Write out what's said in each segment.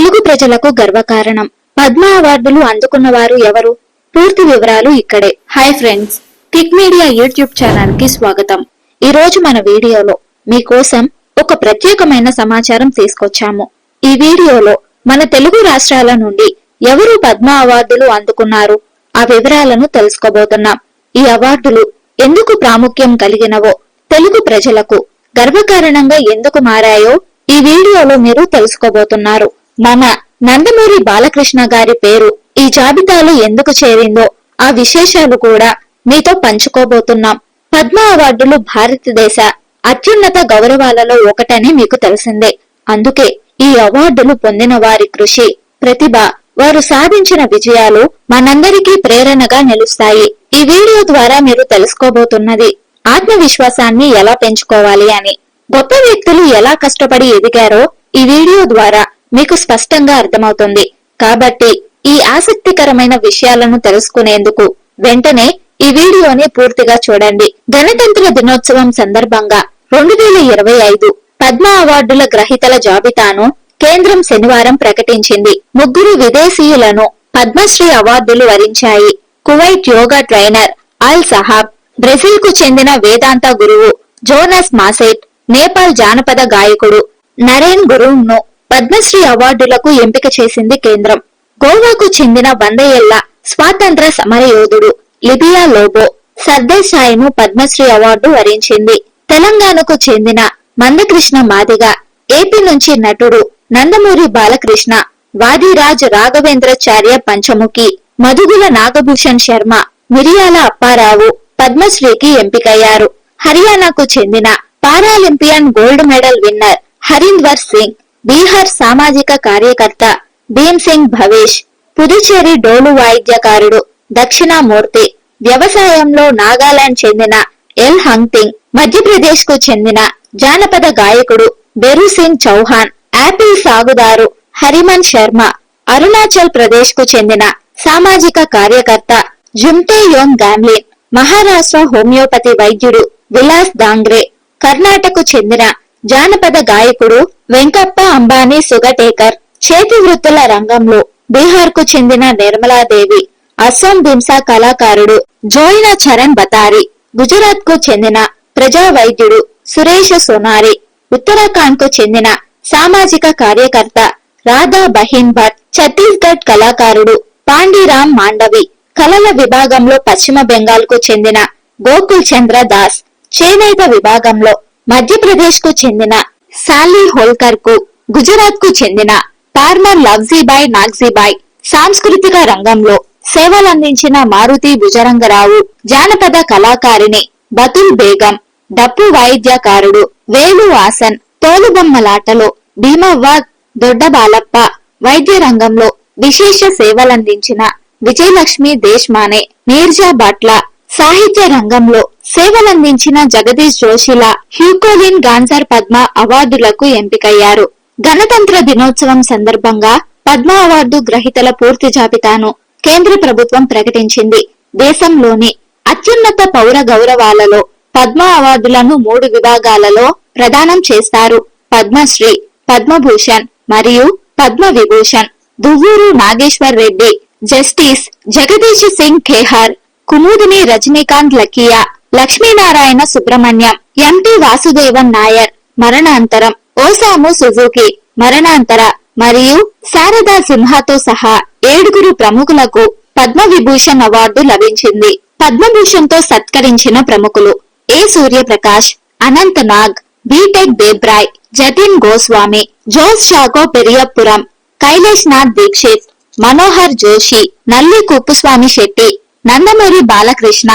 తెలుగు ప్రజలకు గర్వకారణం. పద్మ అవార్డులు అందుకున్న వారు ఎవరు? పూర్తి వివరాలు ఇక్కడే. Hi friends Kick Media YouTube ఛానల్కి స్వాగతం. ఈ రోజు మన వీడియోలో మీకోసం ఒక ప్రత్యేకమైన సమాచారం తీసుకొచ్చాము. ఈ వీడియోలో మన తెలుగు రాష్ట్రాల నుండి ఎవరు పద్మ అవార్డులు అందుకున్నారు? ఆ వివరాలను తెలుసుకోబోతున్నాం. ఈ అవార్డులు ఎందుకు ప్రాముఖ్యం కలిగినవో తెలుగు ప్రజలకు గర్వకారణంగా ఎందుకు మారాయో ఈ వీడియోలో మీరు తెలుసుకోబోతున్నారు. మన నందమూరి బాలకృష్ణ గారి పేరు ఈ జాబితాలో ఎందుకు చేరిందో ఆ విశేషాలు కూడా మీతో పంచుకోబోతున్నాం. పద్మ అవార్డులు భారతదేశ అత్యున్నత గౌరవాలలో ఒకటని మీకు తెలిసిందే. అందుకే ఈ అవార్డులు పొందిన వారి కృషి ప్రతిభ వారు సాధించిన విజయాలు మనందరికీ ప్రేరణగా నిలుస్తాయి. ఈ వీడియో ద్వారా మీరు తెలుసుకోబోతున్నది ఆత్మవిశ్వాసాన్ని ఎలా పెంచుకోవాలి అని. గొప్ప వ్యక్తులు ఎలా కష్టపడి ఎదిగారో ఈ వీడియో ద్వారా మీకు స్పష్టంగా అర్థమవుతుంది. కాబట్టి ఈ ఆసక్తికరమైన విషయాలను తెలుసుకునేందుకు వెంటనే ఈ వీడియోని పూర్తిగా చూడండి. గణతంత్ర దినోత్సవం సందర్భంగా రెండు వేల ఇరవై ఐదు పద్మ అవార్డుల గ్రహీతల జాబితాను కేంద్రం శనివారం ప్రకటించింది. ముగ్గురు విదేశీయులను పద్మశ్రీ అవార్డులు వరించాయి. Kuwait yoga trainer Al Sabah బ్రెజిల్కు చెందిన వేదాంత గురువు జోనస్ మాసెట్ నేపాల్ జానపద గాయకుడు నరేన్ గురువును పద్మశ్రీ అవార్డులకు ఎంపిక చేసింది కేంద్రం. గోవాకు చెందిన వంద ఏళ్ళ స్వాతంత్ర సమరయోధుడు లిబియా లోబో సర్దేశాయిను పద్మశ్రీ అవార్డు వరించింది. తెలంగాణకు చెందిన మందకృష్ణ మాదిగ ఏపీ నుంచి నటుడు నందమూరి బాలకృష్ణ వాదిరాజ్ రాఘవేంద్రచార్య పంచముఖి మధుగుల నాగభూషణ్ శర్మ మిరియాల అప్పారావు పద్మశ్రీకి ఎంపికయ్యారు. హర్యానాకు చెందిన Paralympian gold medal winner Harvinder Singh Bihar సామాజిక కార్యకర్త భీమ్ సింగ్ భవేష్ పుదుచేరి డోలు వాయిద్యకారుడు దక్షిణామూర్తి వ్యవసాయంలో నాగాలాండ్ చెందిన ఎల్ హంగ్తింగ్ మధ్యప్రదేశ్కు చెందిన జానపద గాయకుడు బెరుసింగ్ చౌహాన్ యాపిల్ సాగుదారు హరిమన్ శర్మ అరుణాచల్ ప్రదేశ్కు చెందిన సామాజిక కార్యకర్త జుమ్టే యోన్ గామ్లిన్ మహారాష్ట్ర హోమియోపతి వైద్యుడు విలాస్ దాంగ్రే కర్ణాటకకు చెందిన జానపద గాయకుడు వెంకప్ప అంబానీ సుగటేకర్ చేతి వృత్తుల రంగంలో బీహార్కు చెందిన నిర్మలాదేవి అస్సాం దింసా కళాకారుడు జోయినా చరణ్ బతారి గుజరాత్కు చెందిన ప్రజా వైద్యుడు సురేష్ సోనారి ఉత్తరాఖండ్కు చెందిన సామాజిక కార్యకర్త రాధా బహిన్ భట్ ఛత్తీస్గఢ్ కళాకారుడు పాండిరామ్ మాండవి కళల విభాగంలో పశ్చిమ బెంగాల్కు చెందిన గోకుల్ చంద్ర దాస్ చేనేత విభాగంలో మధ్యప్రదేశ్కు చెందిన సాలీ హోల్కర్కు గుజరాత్కు చెందిన పార్మర్ లవ్జీబాయ్ నాగ్జీబాయ్ సాంస్కృతిక రంగంలో సేవలందించిన మారుతి భుజరంగరావు జానపద కళాకారిణి బతుల్ బేగం డప్పు వాయిద్యకారుడు వేలు ఆసన్ తోలుబొమ్మలాటలో భీమవ్వాగ్ దొడ్డ బాలప్ప వైద్య రంగంలో విశేష సేవలందించిన విజయలక్ష్మి దేశ్మానే నీర్జా భట్ల సాహిత్య రంగంలో సేవలందించిన జగదీష్ జోషిల హ్యూకోలిన్ గాన్సర్ పద్మ అవార్డులకు ఎంపికయ్యారు. గణతంత్ర దినోత్సవం సందర్భంగా పద్మ అవార్డు గ్రహీతల పూర్తి జాబితాను కేంద్ర ప్రభుత్వం ప్రకటించింది. దేశంలోని అత్యున్నత పౌర గౌరవాలలో పద్మ అవార్డులను మూడు విభాగాలలో ప్రదానం చేస్తారు. పద్మశ్రీ పద్మభూషణ్ మరియు Padma Vibhushan Duvvuru Nageshwar Reddy Justice Jagdish Singh Khehar Kumudini Rajnikant Lakhia Lakshminarayana Subrahmanyam M T Vasudevan Nair మరణాంతరం Osamu Suzuki మరణాంతర మరియు శారదా సిన్హాతో సహా ఏడుగురు ప్రముఖులకు పద్మవిభూషణ్ అవార్డు లభించింది. పద్మభూషణ్తో సత్కరించిన ప్రముఖులు A Suryaprakash Anant Nag Bibek Debroy Jatin Goswami Jose Chacko Periappuram Kailash Nath Dikshit Manohar Joshi Nalli Kuppuswami Chetti Nandamuri Balakrishna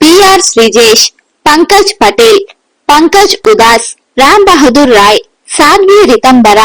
P R Sreejesh Pankaj Patel Pankaj Udhas Ram Bahadur Rai Sadhvi Ritambhara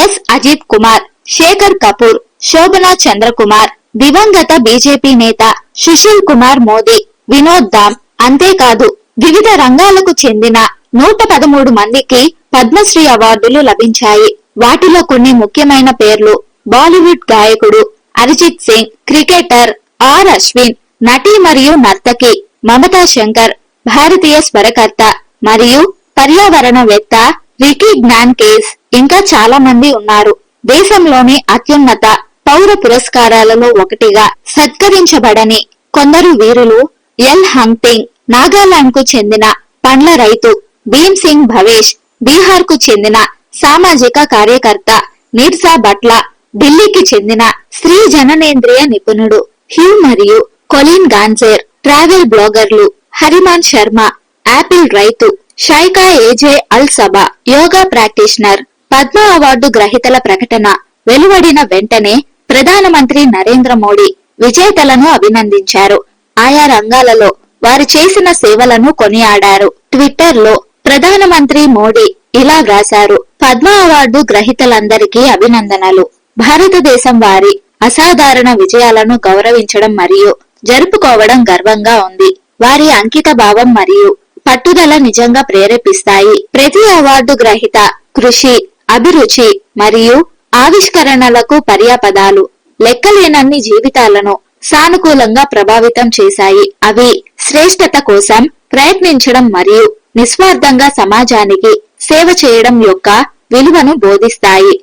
S. Ajith Kumar Shekhar Kapur Shobana Chandrakumar దివంగత BJP నేత సుశీల్ కుమార్ మోదీ వినోద్ దామ్ అంతేకాదు వివిధ రంగాలకు చెందిన నూట పదమూడు మందికి పద్మశ్రీ అవార్డులు లభించాయి. వాటిలో కొన్ని ముఖ్యమైన పేర్లు బాలీవుడ్ గాయకుడు అరిజిత్ సింగ్ క్రికెటర్ ఆర్. అశ్విన్ నటి మరియు నర్తకి మమతా శంకర్ భారతీయ స్వరకర్త మరియు పర్యావరణవేత్త రికీ జ్ఞాన్ కేస్ ఇంకా చాలా మంది ఉన్నారు. దేశంలోని అత్యున్నత పౌర పురస్కారాలలో ఒకటిగా సత్కరించబడని కొందరు వీరులు ఎల్ హంగ్టింగ్ నాగాలాండ్కు చెందిన పండ్ల రైతు భీమ్ సింగ్ భవేష్ బీహార్కు చెందిన సామాజిక కార్యకర్త నిర్సా భట్ల ఢిల్లీకి చెందిన స్త్రీ జననేంద్రియ నిపుణుడు హ్యూ మరియు Colleen Gantzer travel bloggers Hariman Sharma apple రైతు Shaikha A J Al Sabah yoga practitioner Padma award గ్రహీతల ప్రకటన వెలువడిన వెంటనే ప్రధానమంత్రి నరేంద్ర మోడీ విజేతలను అభినందించారు. ఆయా రంగాలలో వారు చేసిన సేవలను కొనియాడారు. ట్విట్టర్లో ప్రధానమంత్రి మోడీ ఇలా వ్రాశారు పద్మ అవార్డు గ్రహీతలందరికీ అభినందనలు. భారతదేశం వారి అసాధారణ విజయాలను గౌరవించడం మరియు జరుపుకోవడం గర్వంగా ఉంది. వారి అంకిత భావం మరియు పట్టుదల నిజంగా ప్రేరేపిస్తాయి. ప్రతి అవార్డు గ్రహీత కృషి అభిరుచి మరియు ఆవిష్కరణలకు పర్యాపదాలు లెక్కలేనన్ని జీవితాలను సానుకూలంగా ప్రభావితం చేశాయి. అవి శ్రేష్టత కోసం ప్రయత్నించడం మరియు నిస్వార్థంగా సమాజానికి సేవ చేయడం యొక్క విలువను బోధిస్తాయి.